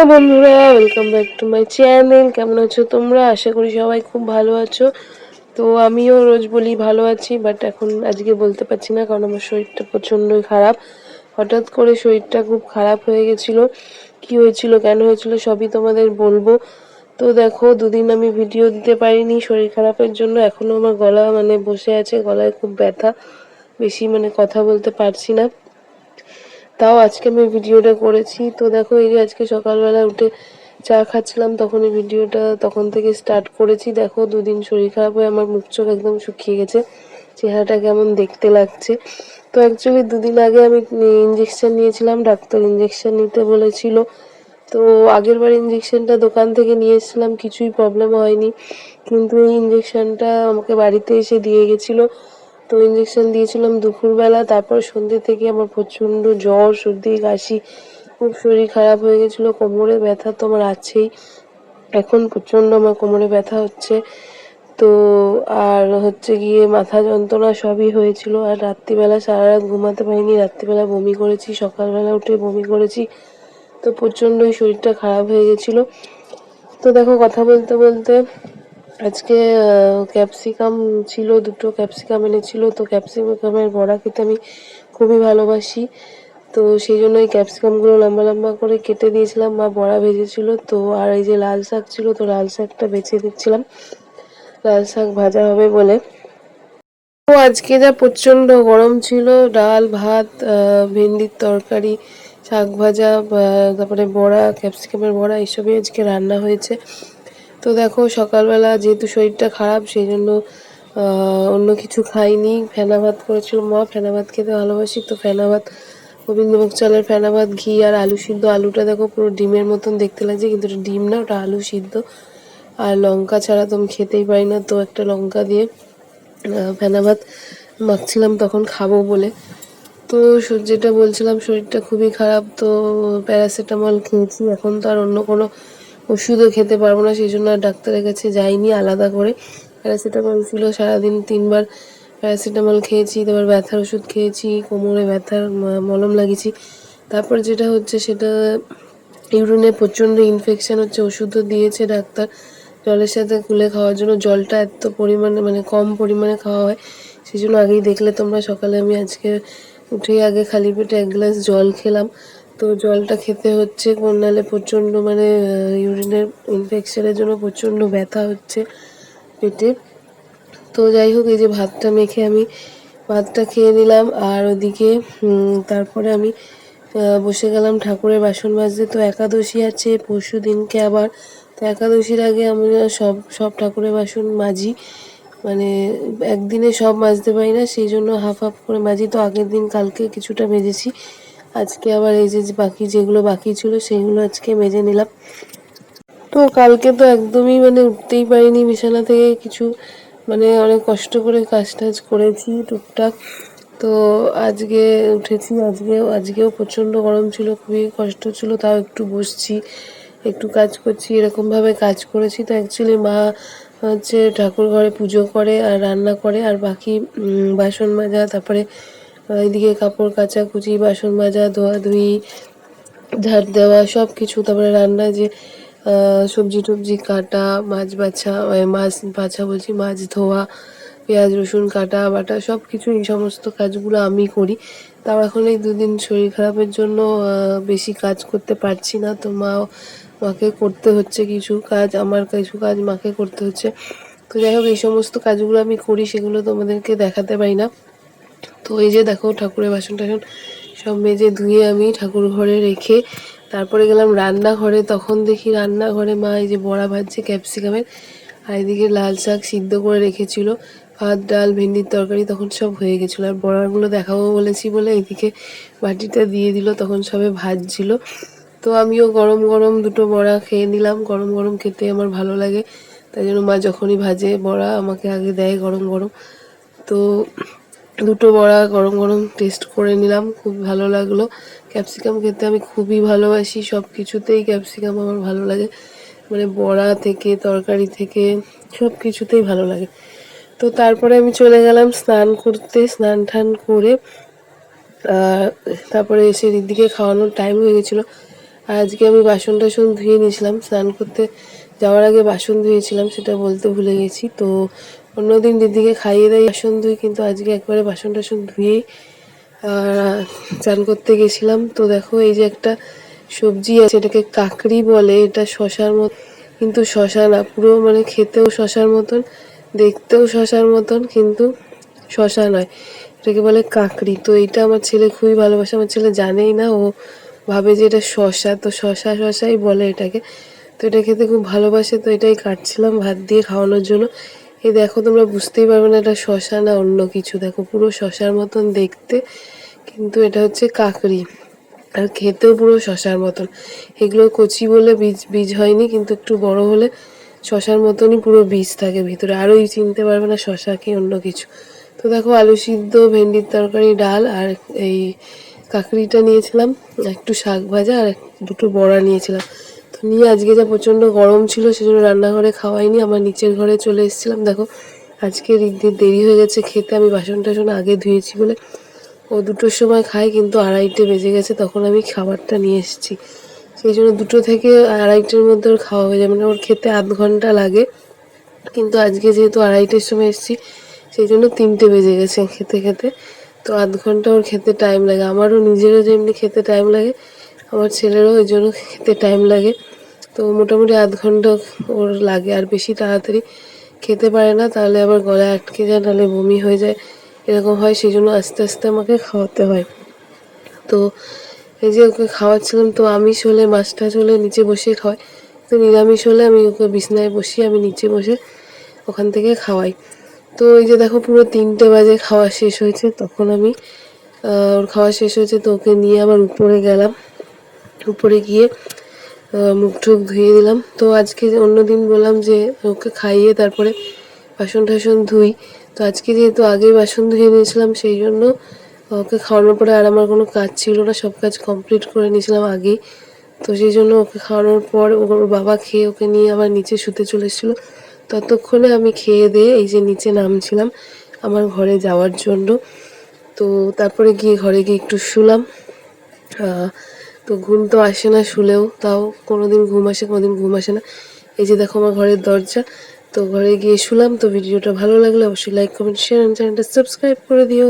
Hello বন্ধুরা welcome back to my channel কেমন আছো তোমরা? আশা করি সবাই খুব ভালো আছো। তো আমিও রোজ বলি ভালো আছি বাট এখন আজকে বলতে পারছি না, কারণ আমার শরীরটা প্রচণ্ডই খারাপ। হঠাৎ করে শরীরটা খুব খারাপ হয়ে গেছিল। কি হয়েছিল, কেন হয়েছিল, সবই তোমাদের বলব। তো দেখো, দুদিন আমি ভিডিও দিতে পারিনি শরীর খারাপের জন্য। এখনও আমার গলা মানে বসে আছে, গলায় খুব ব্যথা। বেশি মানে কথা বলতে পারছি না। তাও আজকে আমি ভিডিওটা করেছি। তো দেখো, এই যে আজকে সকালবেলা উঠে চা খাচ্ছিলাম তখন এই ভিডিওটা তখন থেকে স্টার্ট করেছি। দেখো, দুদিন শরীর খারাপ হয়ে আমার মুখ চোখ একদম শুকিয়ে গেছে। চেহারাটা কেমন দেখতে লাগছে। তো অ্যাকচুয়ালি দুদিন আগে আমি ইঞ্জেকশন নিয়েছিলাম, ডাক্তার ইঞ্জেকশন নিতে বলেছিল। তো আগের বার ইঞ্জেকশনটা দোকান থেকে নিয়ে এসেছিলাম, কিছুই প্রবলেম হয়নি। কিন্তু এই ইঞ্জেকশনটা আমাকে বাড়িতে এসে দিয়ে গেছিল। তো ইঞ্জেকশন দিয়েছিলাম দুপুরবেলা, তারপর সন্ধ্যে থেকে আমার প্রচণ্ড জ্বর, সর্দি, কাশি, খুব শরীর খারাপ হয়ে গেছিল, কোমরে ব্যথা তো আমার আছেই। এখন প্রচণ্ড আমার কোমরে ব্যথা হচ্ছে। তো আর হচ্ছে গিয়ে মাথা যন্ত্রণা সবই হয়েছিল। আর রাত্রিবেলা সারা রাত ঘুমাতে পারিনি, রাত্রিবেলা বমি করেছি, সকালবেলা উঠে বমি করেছি। তো প্রচণ্ডই শরীরটা খারাপ হয়ে গেছিল। তো দেখো কথা বলতে বলতে আজকে ক্যাপসিকাম ছিল, দুটো ক্যাপসিকাম এনেছিল। তো ক্যাপসিকামের বড়া খেতে আমি খুবই ভালোবাসি। তো সেই জন্য এই ক্যাপসিকামগুলো লম্বা লম্বা করে কেটে দিয়েছিলাম, মা বড়া ভেজেছিল। তো আর এই যে লাল শাক ছিল, তো লাল শাকটা বেছে দিচ্ছিলাম লাল শাক ভাজা হবে বলে। তো আজকে যা প্রচণ্ড গরম ছিল, ডাল, ভাত ভেন্ডির তরকারি, শাক ভাজা তারপরে বড়া ক্যাপসিকামের বড়া, এইসবই আজকে রান্না হয়েছে। তো দেখো, সকালবেলা যেহেতু শরীরটা খারাপ সেই জন্য অন্য কিছু খাইনি। ফেনা ভাত করেছিল মা, ফেনা ভাত খেতে ভালোবাসি। তো ফেনা ভাত, গোবিন্দভোগ চালের ফেনা ভাত, ঘি আর আলু সিদ্ধ। আলুটা দেখো পুরো ডিমের মতন দেখতে লাগছে, কিন্তু ওটা ডিম না, ওটা আলু সিদ্ধ। আর লঙ্কা ছাড়া তো আমি খেতেই পারি না, তো একটা লঙ্কা দিয়ে ফেনা ভাত মাখছিলাম, তখন খাব বলে। তো যেটা বলছিলাম, শরীরটা খুবই খারাপ, তো প্যারাসিটামল খেয়েছি। এখন তো আর অন্য কোনো ওষুধও খেতে পারব না, সেই জন্য আর ডাক্তারের কাছে যাইনি, আলাদা করে। প্যারাসিটামল ছিল, সারাদিন তিনবার প্যারাসিটামল খেয়েছি, তারপর ব্যথার ওষুধ খেয়েছি, কোমরে ব্যথার মলম লাগিয়েছি। তারপর যেটা হচ্ছে সেটা ইউরিনে প্রচণ্ড ইনফেকশান হচ্ছে, ওষুধও দিয়েছে ডাক্তার। জলের সাথে গুলে খাওয়ার জন্য জলটা এত পরিমাণে মানে কম পরিমাণে খাওয়া হয়, সেই জন্য আগেই দেখলে তোমরা। সকালে আমি আজকে উঠেই আগে খালি পেটে এক গ্লাস জল খেলাম। তো জলটা খেতে হচ্ছে নাহলে প্রচণ্ড মানে ইউরিনের ইনফেকশনের জন্য প্রচণ্ড ব্যথা হচ্ছে পেটে। তো যাই হোক, এই যে ভাতটা মেখে আমি, ভাতটা খেয়ে নিলাম। আর ওদিকে তারপরে আমি বসে গেলাম ঠাকুরের বাসন মাজতে। তো একাদশী আছে, পরশু দিনকে আবার। তো একাদশীর আগে আমরা সব সব ঠাকুরের বাসন মাজি। মানে একদিনে সব মাজতে পারি না, সেই জন্য হাফ হাফ করে মাজি। তো আগের দিন কালকে কিছুটা মেজেছি। আজকে আবার এই যে বাকি যেগুলো বাকি ছিল সেগুলো আজকে মেজে নিলাম। তো কালকে তো একদমই মানে উঠতেই পারিনি বিছানা থেকে, কিছু মানে অনেক কষ্ট করে কাজ টাজ করেছি টুকটাক। তো আজকে উঠেছি, আজকেও আজকেও প্রচণ্ড গরম ছিল, খুবই কষ্ট ছিল, তাও একটু বসছি, একটু কাজ করছি, এরকমভাবে কাজ করেছি। তো অ্যাকচুয়ালি মা হচ্ছে ঠাকুর ঘরে পুজো করে আর রান্না করে, আর বাকি বাসন মাজা, তারপরে এদিকে কাপড় কাচাকুচি বাসন মাজা ধোয়াধুয়ি ঝাড় দেওয়া সব কিছু তারপরে রান্না যে সবজি টবজি কাটা, মাছ বাছা মাছ বাছা বলছি, মাছ ধোয়া, পেঁয়াজ, রসুন কাটা, বাটা সব কিছু এই সমস্ত কাজগুলো আমি করি। তাও এখন এই দুদিন শরীর খারাপের জন্য বেশি কাজ করতে পারছি না। তো মা, মাকে করতে হচ্ছে কিছু কাজ, আমার কিছু কাজ মাকে করতে হচ্ছে। তো যাই হোক, এই সমস্ত কাজগুলো আমি করি, সেগুলো তোমাদেরকে দেখাতে পারি না। তো এই যে দেখো ঠাকুরের বাসন টাসন সব মেজে ধুয়ে আমি ঠাকুর ঘরে রেখে তারপরে গেলাম রান্নাঘরে। তখন দেখি রান্নাঘরে মা এই যে বড়া ভাজছে ক্যাপসিকামের আর এদিকে লাল শাক সিদ্ধ করে রেখেছিল। ভাত, ডাল, ভেন্ডির তরকারি তখন সব হয়ে গেছিল। আর বড়াগুলো দেখাবো বলেছি বলে এদিকে বাটিটা দিয়ে দিল, তখন সবে ভাজছিল তো আমিও গরম গরম দুটো বড়া খেয়ে নিলাম। গরম গরম খেতে আমার ভালো লাগে। তাই জন্য মা যখনই ভাজে বড়া আমাকে আগে দেয় গরম গরম। তো দুটো বড়া গরম গরম টেস্ট করে নিলাম, খুব ভালো লাগল। ক্যাপসিকাম খেতে আমি খুবই ভালোবাসি সব কিছুতেই ক্যাপসিকাম আমার ভালো লাগে। মানে বড়া থেকে, তরকারি থেকে সব কিছুতেই ভালো লাগে। তো তারপরে আমি চলে গেলাম স্নান করতে, স্নান টান করে তারপরে এসে দিদিকে খাওয়ানোর টাইম হয়ে গেছিল। আজকে আমি বাসন টাসন ধুয়ে নিয়েছিলাম। স্নান করতে যাওয়ার আগে বাসন ধুয়েছিলাম, সেটা বলতে ভুলে গেছি। তো অন্যদিন দিদিকে খাইয়ে দেয় বাসন ধুই, কিন্তু আজকে একবারে বাসন টাসন ধুয়েই আর চান করতে গেছিলাম। তো দেখো, এই যে একটা সবজি আছে, এটাকে কাকড়ি বলে, এটা শশার মতো কিন্তু শশা না, পুরো মানে খেতেও শশার মতন, দেখতেও শশার মতন, কিন্তু শশা নয়। এটাকে বলে কাকড়ি। তো এটা আমার ছেলে খুবই ভালোবাসে, আমার ছেলে জানেই না, ও ভাবে যে এটা শশা। তো শশা শশাই বলে এটাকে। তো এটা খেতে খুব ভালোবাসে, তো এটাই কাটছিলাম ভাত দিয়ে খাওয়ানোর জন্য। এই দেখো, তোমরা বুঝতেই পারবে না এটা শশা না অন্য কিছু। দেখো, পুরো শশার মতন দেখতে, কিন্তু এটা হচ্ছে কাকড়ি। আর খেতেও পুরো শশার মতন। এগুলো কচি বলে বীজ বীজ হয়নি, কিন্তু একটু বড় হলে শশার মতনই পুরো বীজ থাকে ভিতরে। আরোই চিনতে পারবে না শশা কি অন্য কিছু। তো দেখো, আলু সিদ্ধ, ভেন্ডির তরকারি, ডাল আর এই কাকড়িটা নিয়েছিলাম, একটু শাক ভাজা আর দুটো বড়া নিয়েছিলাম। নিয়ে আজকে যা প্রচণ্ড গরম ছিল সেজন্য রান্নাঘরে খাওয়াইনি আমার নিচের ঘরে চলে এসেছিলাম। দেখো, আজকে রিদ্ধির দেরি হয়ে গেছে খেতে, আমি বাসন টাসন আগে ধুয়েছি বলে। ও দুটোর সময় খায়, কিন্তু আড়াইটে বেজে গেছে, তখন আমি খাবারটা নিয়ে এসেছি। সেই জন্য দুটো থেকে আড়াইটের মধ্যে ওর খাওয়া হয়ে যাবে মানে ওর খেতে আধ ঘণ্টা লাগে, কিন্তু আজকে যেহেতু আড়াইটের সময় এসেছি, সেই জন্য তিনটে বেজে গেছে খেতে খেতে। তো আধ ঘণ্টা ওর খেতে টাইম লাগে। আমারও নিজেরও যেমনি খেতে টাইম লাগে আমার ছেলেরও ওই জন্য খেতে টাইম লাগে। তো মোটামুটি আধ ঘণ্টা ওর লাগে। আর বেশি তাড়াতাড়ি খেতে পারে না, তাহলে আবার গলায় আটকে যায়, নাহলে বমি হয়ে যায়। এরকম হয় সেই জন্য আস্তে আস্তে আমাকে খাওয়াতে হয়। তো এই যে ওকে খাওয়াচ্ছিলাম, তো আমিষ হলে মাছ টাছ হলে নিচে বসে খাওয়াই। তো নিরামিষ হলে আমি ওকে বিছনায় বসিয়ে, আমি নিচে বসে ওখান থেকে খাওয়াই। তো এই যে দেখো, পুরো তিনটে বাজে খাওয়া শেষ হয়েছে। তখন আমি ওর খাওয়া শেষ হয়েছে, তো ওকে নিয়ে আবার উপরে গেলাম। উপরে গিয়ে মুখ টুক ধুয়ে দিলাম। তো আজকে যে অন্যদিন বললাম যে ওকে খাইয়ে তারপরে বাসন টাসন ধুই। তো আজকে যেহেতু আগে বাসন ধুয়ে নিয়েছিলাম, সেই জন্য ওকে খাওয়ানোর পরে আর আমার কোনো কাজ ছিল না। সব কাজ কমপ্লিট করে নিয়েছিলাম আগেই। তো সেই জন্য ওকে খাওয়ানোর পর ওর বাবা খেয়ে ওকে নিয়ে আবার নিচে শুতে চলে এসেছিল। ততক্ষণে আমি খেয়ে দিয়ে এই যে নিচে নামছিলাম আমার ঘরে যাওয়ার জন্য। তো তারপরে গিয়ে ঘরে গিয়ে একটু শুলাম। তো ঘুম তো আসে না শুলেও, তাও কোনোদিন ঘুম আসে, কোনোদিন ঘুম আসে না। এই যে দেখো আমার ঘরের দরজা, তো ঘরে গিয়ে শুলাম, তো ভিডিওটা ভালো লাগলে অবশ্যই লাইক কমেন্ট শেয়ার চ্যানেলটা সাবস্ক্রাইব করে দিও।